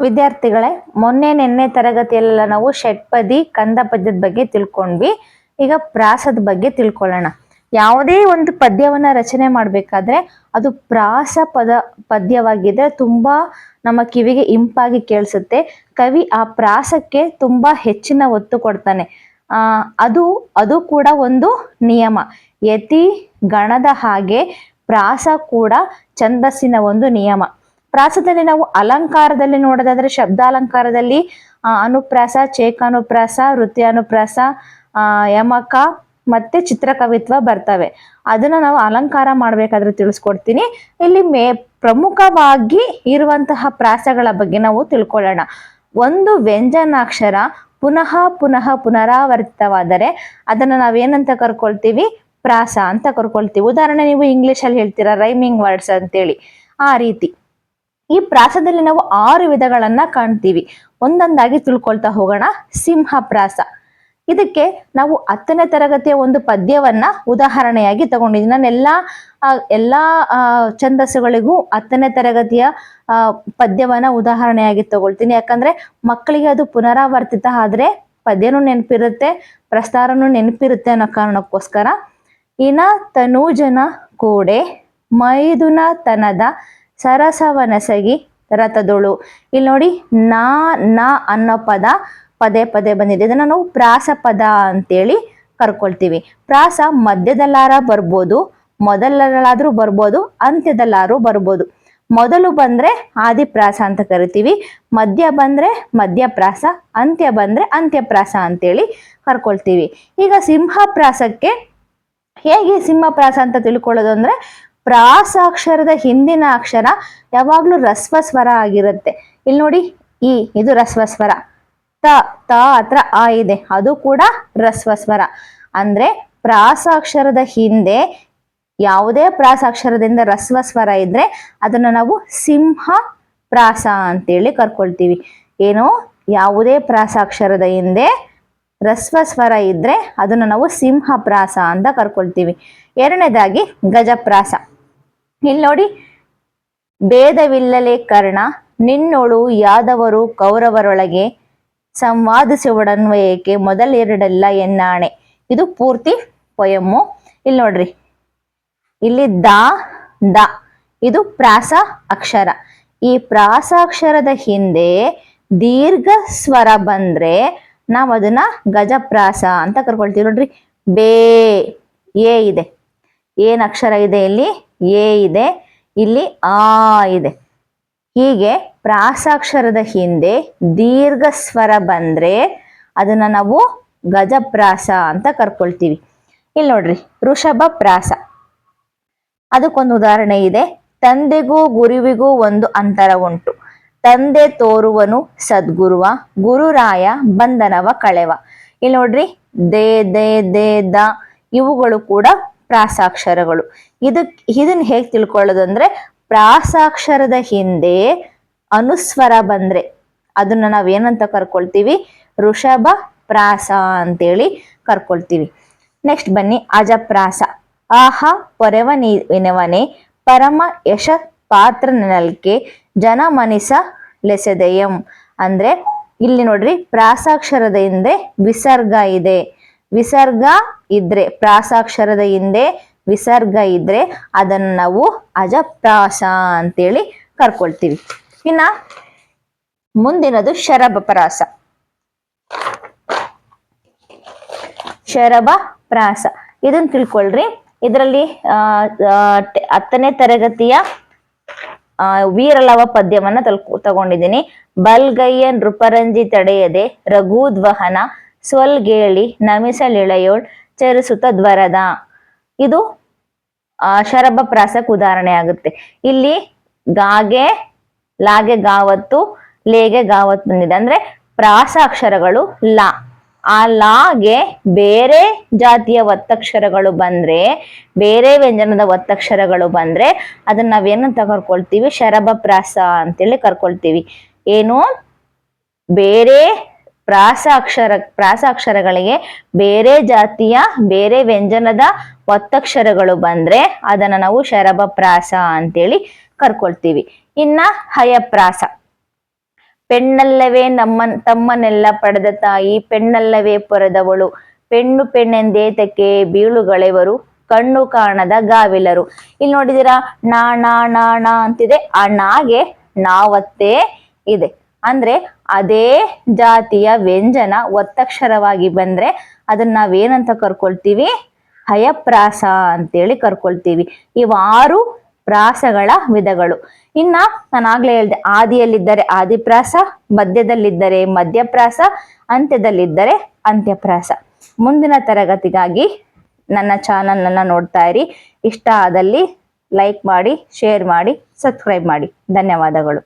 ವಿದ್ಯಾರ್ಥಿಗಳೇ, ಮೊನ್ನೆ ನಿನ್ನೆ ತರಗತಿಯಲ್ಲೆಲ್ಲ ನಾವು ಷಟ್ಪದಿ ಕಂದ ಪದ್ಯದ ಬಗ್ಗೆ ತಿಳ್ಕೊಂಡ್ವಿ. ಈಗ ಪ್ರಾಸದ ಬಗ್ಗೆ ತಿಳ್ಕೊಳ್ಳೋಣ. ಯಾವುದೇ ಒಂದು ಪದ್ಯವನ್ನ ರಚನೆ ಮಾಡ್ಬೇಕಾದ್ರೆ ಅದು ಪ್ರಾಸ ಪದ, ಪದ್ಯವಾಗಿದ್ರೆ ತುಂಬಾ ನಮ್ಮ ಕಿವಿಗೆ ಇಂಪಾಗಿ ಕೇಳಿಸುತ್ತೆ. ಕವಿ ಆ ಪ್ರಾಸಕ್ಕೆ ತುಂಬಾ ಹೆಚ್ಚಿನ ಒತ್ತು ಕೊಡ್ತಾನೆ. ಆ, ಅದು ಅದು ಕೂಡ ಒಂದು ನಿಯಮ. ಯತಿ, ಗಣದ ಹಾಗೆ ಪ್ರಾಸ ಕೂಡ ಛಂದಸ್ಸಿನ ಒಂದು ನಿಯಮ. ಪ್ರಾಸದಲ್ಲಿ ನಾವು ಅಲಂಕಾರದಲ್ಲಿ ನೋಡೋದಾದ್ರೆ ಶಬ್ದಾಲಂಕಾರದಲ್ಲಿ ಅನುಪ್ರಾಸ ಚೇಕಾನುಪ್ರಾಸ ಆ, ಯಮಕ ಮತ್ತೆ ಚಿತ್ರಕವಿತ್ವ ಬರ್ತವೆ. ಅದನ್ನ ನಾವು ಅಲಂಕಾರ ಮಾಡ್ಬೇಕಾದ್ರೆ ತಿಳಿಸ್ಕೊಡ್ತೀನಿ. ಇಲ್ಲಿ ಮೇ ಪ್ರಮುಖವಾಗಿ ಇರುವಂತಹ ಪ್ರಾಸಗಳ ಬಗ್ಗೆ ನಾವು ತಿಳ್ಕೊಳ್ಳೋಣ. ಒಂದು ವ್ಯಂಜನಾಕ್ಷರ ಪುನಃ ಪುನಃ ಪುನರಾವರ್ತಿತವಾದರೆ ಅದನ್ನ ನಾವೇನಂತ ಕರ್ಕೊಳ್ತೀವಿ? ಪ್ರಾಸ ಅಂತ ಕರ್ಕೊಳ್ತೀವಿ. ಉದಾಹರಣೆ ನೀವು ಇಂಗ್ಲಿಷ್ ಅಲ್ಲಿ ಹೇಳ್ತೀರಾ ರೈಮಿಂಗ್ ವರ್ಡ್ಸ್ ಅಂತೇಳಿ. ಆ ರೀತಿ. ಈ ಪ್ರಾಸದಲ್ಲಿ ನಾವು ಆರು ವಿಧಗಳನ್ನ ಕಾಣ್ತೀವಿ. ಒಂದೊಂದಾಗಿ ತಿಳ್ಕೊಳ್ತಾ ಹೋಗೋಣ. ಸಿಂಹ ಪ್ರಾಸ ಇದಕ್ಕೆ ನಾವು ಹತ್ತನೇ ತರಗತಿಯ ಒಂದು ಪದ್ಯವನ್ನ ಉದಾಹರಣೆಯಾಗಿ ತಗೊಂಡಿದ್ದೀನಿ ನಾನು ಎಲ್ಲಾ ಛಂದಸ್ಸುಗಳಿಗೂ ಹತ್ತನೇ ತರಗತಿಯ ಪದ್ಯವನ್ನ ಉದಾಹರಣೆಯಾಗಿ ತಗೊಳ್ತೀನಿ. ಯಾಕಂದ್ರೆ ಮಕ್ಕಳಿಗೆ ಅದು ಪುನರಾವರ್ತಿತ ಆದ್ರೆ ಪದ್ಯನೂ ನೆನಪಿರುತ್ತೆ, ಪ್ರಸ್ತಾರನೂ ನೆನಪಿರುತ್ತೆ ಅನ್ನೋ ಕಾರಣಕ್ಕೋಸ್ಕರ. ಇನ ತನೂಜನ ಕೋಡೆ, ಮೈದುನ ತನದ ಸರಸವನಸಗಿ ರಥದೊಳು. ಇಲ್ಲಿ ನೋಡಿ ನಾ, ನ ಅನ್ನೋ ಪದ ಪದೇ ಪದೇ ಬಂದಿದೆ. ಇದನ್ನ ನಾವು ಪ್ರಾಸ ಪದ ಅಂತೇಳಿ ಕರ್ಕೊಳ್ತೀವಿ. ಪ್ರಾಸ ಮಧ್ಯದಲ್ಲಾರ ಬರ್ಬೋದು ಮೊದಲಲ್ಲಾದ್ರೂ ಬರ್ಬೋದು, ಅಂತ್ಯದಲ್ಲಾರು ಬರ್ಬೋದು. ಮೊದಲು ಬಂದ್ರೆ ಆದಿಪ್ರಾಸ ಅಂತ ಕರಿತೀವಿ. ಮಧ್ಯ ಬಂದ್ರೆ ಮಧ್ಯಪ್ರಾಸ, ಅಂತ್ಯ ಬಂದ್ರೆ ಅಂತ್ಯಪ್ರಾಸ ಅಂತೇಳಿ ಕರ್ಕೊಳ್ತೀವಿ. ಈಗ ಸಿಂಹಪ್ರಾಸಕ್ಕೆ ಹೇಗೆ ಸಿಂಹಪ್ರಾಸ ಅಂತ ತಿಳ್ಕೊಳ್ಳೋದು ಅಂದ್ರೆ ಪ್ರಾಸಾಕ್ಷರದ ಹಿಂದಿನ ಅಕ್ಷರ ಯಾವಾಗ್ಲೂ ರಸ್ವ ಸ್ವರ ಆಗಿರುತ್ತೆ. ಇಲ್ಲಿ ನೋಡಿ, ಈ, ಇದು ರಸ್ವ ಸ್ವರ ತ ತ ಹತ್ರ ಆ ಇದೆ. ಅದು ಕೂಡ ರಸ್ವ ಸ್ವರ ಅಂದ್ರೆ ಪ್ರಾಸಾಕ್ಷರದ ಹಿಂದೆ ಯಾವುದೇ ಪ್ರಾಸಾಕ್ಷರದಿಂದ ರಸ್ವ ಸ್ವರ ಇದ್ರೆ ಅದನ್ನ ನಾವು ಸಿಂಹ ಪ್ರಾಸ ಅಂತೇಳಿ ಕರ್ಕೊಳ್ತೀವಿ. ಏನು ಯಾವುದೇ ಪ್ರಾಸಾಕ್ಷರದ ಹಿಂದೆ ರಸ್ವ ಸ್ವರ ಇದ್ರೆ ಅದನ್ನ ನಾವು ಸಿಂಹ ಪ್ರಾಸ ಅಂತ ಕರ್ಕೊಳ್ತೀವಿ. ಎರಡನೇದಾಗಿ ಗಜಪ್ರಾಸ. ಇಲ್ಲಿ ನೋಡಿ. ಭೇದವಿಲ್ಲಲೆ ಕರ್ಣ, ನಿನ್ನೋಳು ಯಾದವರು ಕೌರವರೊಳಗೆ ಸಂವಾದಿಸುವಡನ್ವಯಕ್ಕೆ ಮೊದಲೆರಡೆಲ್ಲ ಎನ್ನಾಣೆ. ಇದು ಪೂರ್ತಿ ಪೊಯಮ್ಮು. ಇಲ್ಲಿ ನೋಡ್ರಿ. ಇಲ್ಲಿ ದ ದ ಇದು ಪ್ರಾಸ ಅಕ್ಷರ. ಈ ಪ್ರಾಸಾಕ್ಷರದ ಹಿಂದೆ ದೀರ್ಘ ಸ್ವರ ಬಂದ್ರೆ ನಾವು ಅದನ್ನ ಗಜಪ್ರಾಸ ಅಂತ ಕರ್ಕೊಳ್ತೀವಿ ನೋಡ್ರಿ. ಬೇ, ಎ ಇದೆ. ಏನ್ ಅಕ್ಷರ ಇದೆ ಇಲ್ಲಿ? ಎ ಇದೆ, ಇಲ್ಲಿ ಆ ಇದೆ. ಹೀಗೆ ಪ್ರಾಸಾಕ್ಷರದ ಹಿಂದೆ ದೀರ್ಘ ಸ್ವರ ಬಂದ್ರೆ ಅದನ್ನ ನಾವು ಗಜಪ್ರಾಸ ಅಂತ ಕರ್ಕೊಳ್ತೀವಿ. ಇಲ್ಲಿ ನೋಡ್ರಿ, ಋಷಭ ಪ್ರಾಸ. ಅದಕ್ಕೊಂದು ಉದಾಹರಣೆ ಇದೆ. ತಂದೆಗೂ ಗುರುವಿಗೂ ಒಂದು ಅಂತರ ಉಂಟು. ತಂದೆ ತೋರುವನು ಸದ್ಗುರುವ, ಗುರುರಾಯ ಬಂಧನವ ಕಳೆವ. ಇಲ್ಲಿ ನೋಡ್ರಿ, ದೇ ದೇ ದೇ, ದ ಇವುಗಳು ಕೂಡ ಪ್ರಾಸಾಕ್ಷರಗಳು. ಇದಕ್ ಇದನ್ನ ಹೇಗೆ ತಿಳ್ಕೊಳ್ಳೋದಂದ್ರೆ, ಪ್ರಾಸಾಕ್ಷರದ ಹಿಂದೆ ಅನುಸ್ವರ ಬಂದ್ರೆ, ಅದನ್ನ ನಾವೇನಂತ ಕರ್ಕೊಳ್ತೀವಿ? ಋಷಭ ಪ್ರಾಸ ಅಂತೇಳಿ ಕರ್ಕೊಳ್ತೀವಿ. ನೆಕ್ಸ್ಟ್ ಬನ್ನಿ, ಅಜಪ್ರಾಸ. ಆಹ, ಪೊರೆವ ವಿನವನೆ ಪರಮ ಯಶ ಪಾತ್ರ ನೆನಲ್ಕೆ, ಜನ ಮನಿಸ ಲೆಸೆದೆಯಂ. ಅಂದ್ರೆ ಇಲ್ಲಿ ನೋಡ್ರಿ, ಪ್ರಾಸಾಕ್ಷರದ ಹಿಂದೆ ವಿಸರ್ಗ ಇದೆ. ವಿಸರ್ಗ ಇದ್ರೆ ಪ್ರಾಸಾಕ್ಷರದ ಹಿಂದೆ ವಿಸರ್ಗ ಇದ್ರೆ ಅದನ್ನ ನಾವು ಅಜಪ್ರಾಸ ಅಂತೇಳಿ ಕರ್ಕೊಳ್ತೀವಿ. ಇನ್ನ ಮುಂದಿನದು ಶರಭ ಪ್ರಾಸ ಶರಭ ಪ್ರಾಸ ಇದನ್ನ ತಿಳ್ಕೊಳ್ರಿ ಇದರಲ್ಲಿ ಹತ್ತನೇ ತರಗತಿಯ ವೀರಲವ ಪದ್ಯವನ್ನ ತಲ್- ತಗೊಂಡಿದ್ದೀನಿ. ಬಲ್ಗಯ್ಯ ನೃಪರಂಜಿ ತಡೆಯದೆ ರಘುದ್ವಹನ ಸ್ವಲ್ಗೇಳಿ ನಮಿಸಲಿಳೆಯೋಳ್ ಚರಿಸುತ್ತ ದ್ವರದ. ಇದು ಶರಭ ಪ್ರಾಸಕ್ಕೆ ಉದಾಹರಣೆ ಆಗುತ್ತೆ. ಇಲ್ಲಿ ಗಾಗೆ, ಲಾಗೆ ಗಾವತ್ತು, ಲೇಗೆ ಗಾವತ್ ಬಂದಿದೆ. ಅಂದ್ರೆ ಪ್ರಾಸ ಅಕ್ಷರಗಳು ಲಾ. ಆ ಲಾಗೆ ಬೇರೆ ಜಾತಿಯ ಒತ್ತಕ್ಷರಗಳು ಬಂದ್ರೆ, ಬೇರೆ ವ್ಯಂಜನದ ಒತ್ತಕ್ಷರಗಳು ಬಂದ್ರೆ, ಅದನ್ನ ನಾವೇನಂತ ಕರ್ಕೊಳ್ತೀವಿ? ಶರಭ ಪ್ರಾಸ ಅಂತೇಳಿ ಕರ್ಕೊಳ್ತೀವಿ. ಏನು? ಬೇರೆ ಪ್ರಾಸ ಪ್ರಾಸಾಕ್ಷರಗಳಿಗೆ ಬೇರೆ ಜಾತಿಯ, ಬೇರೆ ವ್ಯಂಜನದ ಒತ್ತಕ್ಷರಗಳು ಬಂದ್ರೆ ಅದನ್ನ ನಾವು ಶರಭ ಪ್ರಾಸ ಅಂತೇಳಿ ಕರ್ಕೊಳ್ತೀವಿ. ಇನ್ನ ಹಯಪ್ರಾಸ. ಪೆಣ್ಣಲ್ಲವೇ ನಮ್ಮ ತಮ್ಮನೆಲ್ಲ ಪಡೆದ ತಾಯಿ, ಪೆಣ್ಣಲ್ಲವೇ ಪೊರೆದವಳು, ಪೆಣ್ಣು ಪೆಣ್ಣೆಂದೇತಕ್ಕೆ ಬೀಳುಗಳೆವರು, ಕಣ್ಣು ಕಾಣದ ಗಾವಿಲರು. ಇಲ್ಲಿ ನೋಡಿದಿರಾ? ನಾ ನಾ ನಾ ಅಂತಿದೆ. ಆ ನಾಗೆ ನಾವತ್ತೇ ಇದೆ. ಅಂದ್ರೆ ಅದೇ ಜಾತಿಯ ವ್ಯಂಜನ ಒತ್ತಕ್ಷರವಾಗಿ ಬಂದ್ರೆ ಅದನ್ನ ನಾವೇನಂತ ಕರ್ಕೊಳ್ತೀವಿ? ಹಯಪ್ರಾಸ ಅಂತೇಳಿ ಕರ್ಕೊಳ್ತೀವಿ. ಇವಾರು ಪ್ರಾಸಗಳ ವಿಧಗಳು. ಇನ್ನ ನಾನು ಆಗ್ಲೇ ಹೇಳ್ದೆ, ಆದಿಯಲ್ಲಿದ್ದರೆ ಆದಿಪ್ರಾಸ, ಮಧ್ಯದಲ್ಲಿದ್ದರೆ ಮಧ್ಯಪ್ರಾಸ, ಅಂತ್ಯದಲ್ಲಿದ್ದರೆ ಅಂತ್ಯಪ್ರಾಸ. ಮುಂದಿನ ತರಗತಿಗಾಗಿ ನನ್ನ ಚಾನಲ್ ಅನ್ನ ನೋಡ್ತಾ ಇರಿ. ಇಷ್ಟ ಆದಲ್ಲಿ ಲೈಕ್ ಮಾಡಿ ಶೇರ್ ಮಾಡಿ ಸಬ್ಸ್ಕ್ರೈಬ್ ಮಾಡಿ. ಧನ್ಯವಾದಗಳು.